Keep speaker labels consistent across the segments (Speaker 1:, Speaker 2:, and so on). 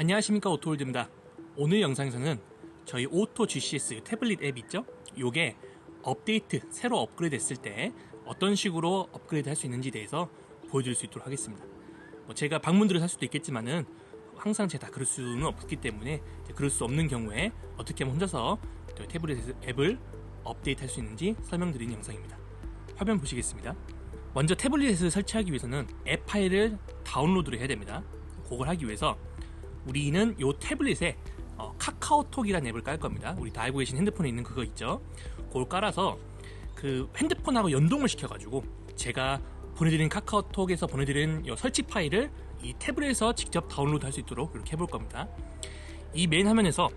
Speaker 1: 안녕하십니까 오토홀드입니다. 오늘 영상에서는 저희 오토 GCS 태블릿 앱 있죠? 요게 업데이트, 새로 업그레이드 했을 때 어떤 식으로 업그레이드 할 수 있는지 대해서 보여드릴 수 있도록 하겠습니다. 뭐 제가 방문들을 할 수도 있겠지만은 항상 제가 다 그럴 수는 없기 때문에 그럴 수 없는 경우에 어떻게 하면 혼자서 태블릿 앱을 업데이트 할 수 있는지 설명드리는 영상입니다. 화면 보시겠습니다. 먼저 태블릿을 설치하기 위해서는 앱 파일을 다운로드를 해야 됩니다. 그걸 하기 위해서 우리는 이 태블릿에 어, 카카오톡이라는 앱을 깔 겁니다. 우리 다 알고 계신 핸드폰에 있는 그거 있죠. 그걸 깔아서 그 핸드폰하고 연동을 시켜가지고 제가 보내드린 카카오톡에서 보내드린 이 설치 파일을 이 태블릿에서 직접 다운로드 할 수 있도록 이렇게 해볼 겁니다. 이 메인 화면에서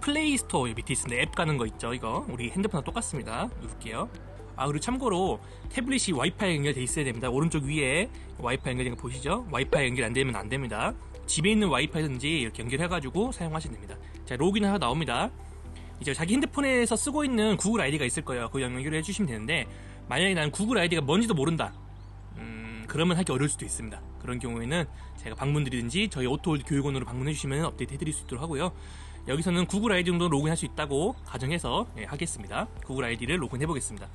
Speaker 1: 플레이 스토어 밑에 있습니다. 앱 가는 거 있죠. 이거 우리 핸드폰과 똑같습니다. 누를게요. 아 그리고 참고로 태블릿이 와이파이 연결돼 있어야 됩니다. 오른쪽 위에 와이파이 연결된 거 보시죠? 와이파이 연결 안 되면 안 됩니다. 집에 있는 와이파이든지 이렇게 연결해가지고 사용하시면 됩니다. 자 로그인 하나 나옵니다. 이제 자기 핸드폰에서 쓰고 있는 구글 아이디가 있을 거예요. 그 연결을 해주시면 되는데 만약에 난 구글 아이디가 뭔지도 모른다. 음, 그러면 하기 어려울 수도 있습니다. 그런 경우에는 제가 방문드리든지 저희 오토홀드 교육원으로 방문해 주시면 업데이트 해드릴 수 있도록 하고요. 여기서는 구글 아이디 정도 로그인할 수 있다고 가정해서 예, 하겠습니다. 구글 아이디를 로그인해 보겠습니다.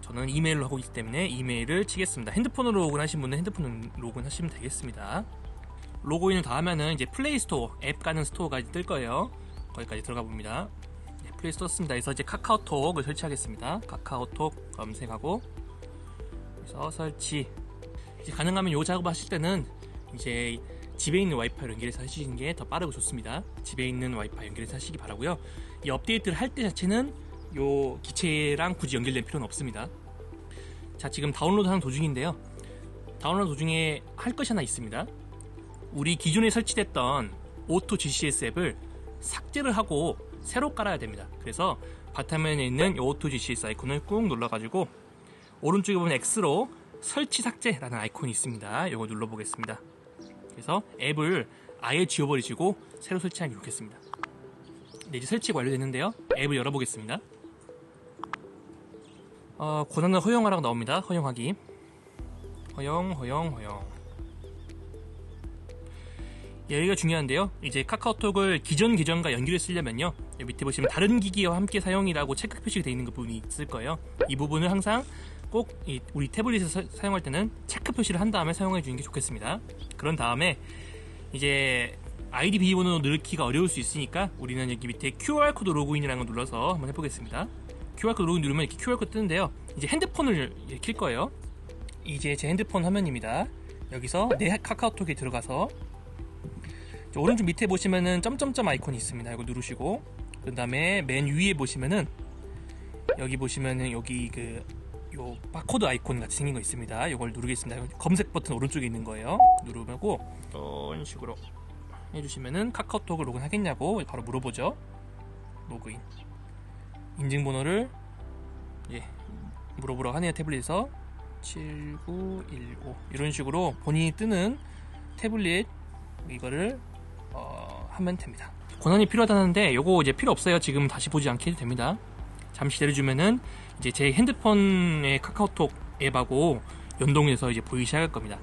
Speaker 1: 저는 이메일로 하고 있기 때문에 이메일을 치겠습니다. 핸드폰으로 로그인하신 분은 핸드폰 로그인하시면 되겠습니다. 로그인을 다 하면은 이제 플레이 스토어 앱 가는 스토어가 뜰 거예요. 거기까지 들어가 봅니다. 네, 플레이 스토어 씁니다. 그래서 이제 카카오톡을 설치하겠습니다. 카카오톡 검색하고 그래서 설치. 이제 가능하면 요 작업 하실 때는 이제 집에 있는 와이파이로 연결해서 하시는 게 더 빠르고 좋습니다. 집에 있는 와이파이 연결해서 하시기 바라고요. 이 업데이트를 할 때 자체는 요 기체랑 굳이 연결될 필요는 없습니다. 자, 지금 다운로드 하는 도중인데요. 다운로드 도중에 할 것이 하나 있습니다. 우리 기존에 설치됐던 오토 GCS 앱을 삭제를 하고 새로 깔아야 됩니다. 그래서 바탕면에 있는 이 오토 GCS 아이콘을 꾹 눌러가지고 오른쪽에 보면 X로 설치 삭제라는 아이콘이 있습니다. 이거 눌러보겠습니다. 그래서 앱을 아예 지워버리시고 새로 설치하는 게 좋겠습니다. 네, 이제 설치가 완료됐는데요. 앱을 열어보겠습니다. 어, 권한을 허용하라고 나옵니다. 허용하기. 허용, 허용, 허용. 여기가 중요한데요. 이제 카카오톡을 기존 계정과 연결해 쓰려면요. 밑에 보시면 다른 기기와 함께 사용이라고 체크 표시가 되어 있는 그 부분이 있을 거예요. 이 부분을 항상 꼭 우리 태블릿에서 사, 용할 때는 체크 표시를 한 다음에 사용해 주는 게 좋겠습니다. 그런 다음에 이제 아이디 비밀번호 넣기가 어려울 수 있으니까 우리는 여기 밑에 QR코드 로그인이라는 걸 눌러서 한번 해보겠습니다. QR코드 로그인 누르면 이렇게 QR코드 뜨는데요. 이제 핸드폰을 킬 거예요. 이제 제 핸드폰 화면입니다. 여기서 내 카카오톡에 들어가서 오른쪽 밑에 보시면은 점점점 아이콘이 있습니다. 이거 누르시고 그 다음에 맨 위에 보시면은 여기 보시면은 여기 그 요 바코드 아이콘 같이 생긴 거 있습니다. 이걸 누르겠습니다. 검색 버튼 오른쪽에 있는 거예요. 누르고 이런 식으로 해주시면은 카카오톡을 로그인 하겠냐고 바로 물어보죠. 로그인 인증번호를 예 물어보러 하네요 태블릿에서 7915 이런 식으로 본인이 뜨는 태블릿 이거를 어, 하면 됩니다. 권한이 필요하다는데 요거 이제 필요 없어요. 지금 다시 보지 않게 해도 됩니다. 잠시 기다려주면은 이제 제 핸드폰의 카카오톡 앱하고 연동해서 이제 보이기 시작할 겁니다.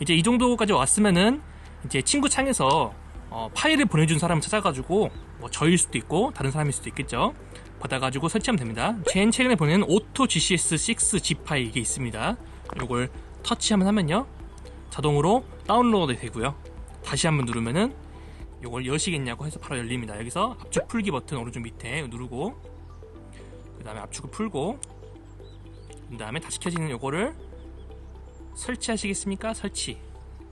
Speaker 1: 이제 이 정도까지 왔으면은 이제 친구 창에서 어, 파일을 보내준 사람을 찾아가지고 뭐 저일 수도 있고 다른 사람일 수도 있겠죠. 받아가지고 설치하면 됩니다. 제일 최근에 보내는 오토 GCS 6 zip 파일 이게 있습니다. 이걸 터치하면 하면요 자동으로 다운로드 되고요. 다시 한번 누르면은 이걸 여시겠냐고 해서 바로 열립니다. 여기서 압축 풀기 버튼 오른쪽 밑에 누르고 그 다음에 압축을 풀고 그 다음에 다시 켜지는 요거를 설치하시겠습니까? 설치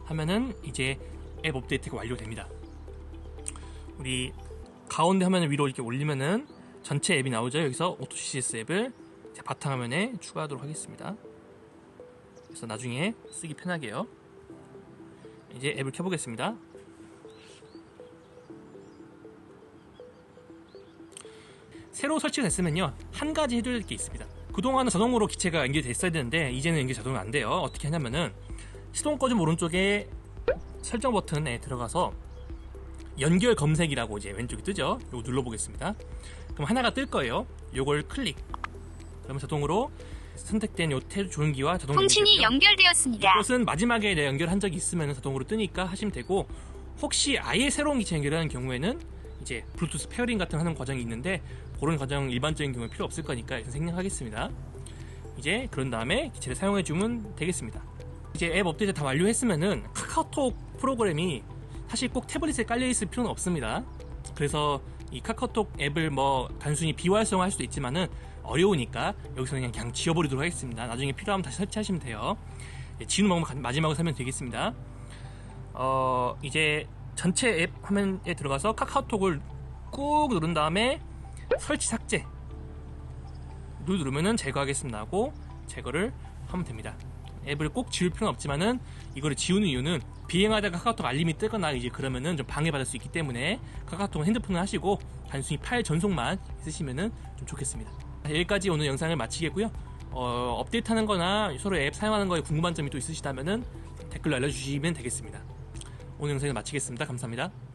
Speaker 1: 하면은 이제 앱 업데이트가 완료됩니다. 우리 가운데 화면을 위로 이렇게 올리면은 전체 앱이 나오죠. 여기서 오토 CCS 앱을 바탕화면에 추가하도록 하겠습니다. 그래서 나중에 쓰기 편하게요. 이제 앱을 켜보겠습니다. 새로 설치가 됐으면요 한 가지 해줘야 될 게 있습니다. 그동안은 자동으로 기체가 연결됐어야 되는데 이제는 연결 자동이 안 돼요. 어떻게 하냐면은 시동 꺼짐 오른쪽에 설정 버튼에 들어가서 연결 검색이라고 이제 왼쪽에 뜨죠? 이거 눌러보겠습니다. 그럼 하나가 뜰 거예요. 이걸 클릭. 그러면 자동으로 선택된 요 조종기와 자동
Speaker 2: 통신이 연결되었습니다.
Speaker 1: 이것은 마지막에 내 연결한 적이 있으면 자동으로 뜨니까 하시면 되고 혹시 아예 새로운 기체 연결하는 경우에는 이제 블루투스 페어링 같은 하는 과정이 있는데 그런 과정 일반적인 경우에 필요 없을 거니까 일단 생략하겠습니다. 이제 그런 다음에 기체를 사용해 주면 되겠습니다. 이제 앱 업데이트 다 완료했으면은 카카오톡 프로그램이 사실 꼭 태블릿에 깔려 있을 필요는 없습니다. 그래서 이 카카오톡 앱을 뭐 단순히 비활성화할 수도 있지만은 어려우니까 여기서 그냥 그냥 지워버리도록 하겠습니다. 나중에 필요하면 다시 설치하시면 돼요. 예, 지우는 방법 마지막으로 설명 드리겠습니다. 어 이제 전체 앱 화면에 들어가서 카카오톡을 꾹 누른 다음에 설치 삭제 를 누르면은 제거하겠습니다 하고 제거를 하면 됩니다. 앱을 꼭 지울 필요는 없지만은 이거를 지우는 이유는 비행하다가 카카오톡 알림이 뜨거나 이제 그러면은 좀 방해받을 수 있기 때문에 카카오톡은 핸드폰을 하시고 단순히 파일 전송만 있으시면은 좀 좋겠습니다. 여기까지 오늘 영상을 마치겠고요. 어, 업데이트 하는 거나 서로 앱 사용하는 거에 궁금한 점이 또 있으시다면은 댓글로 알려주시면 되겠습니다. 오늘 영상을 마치겠습니다. 감사합니다.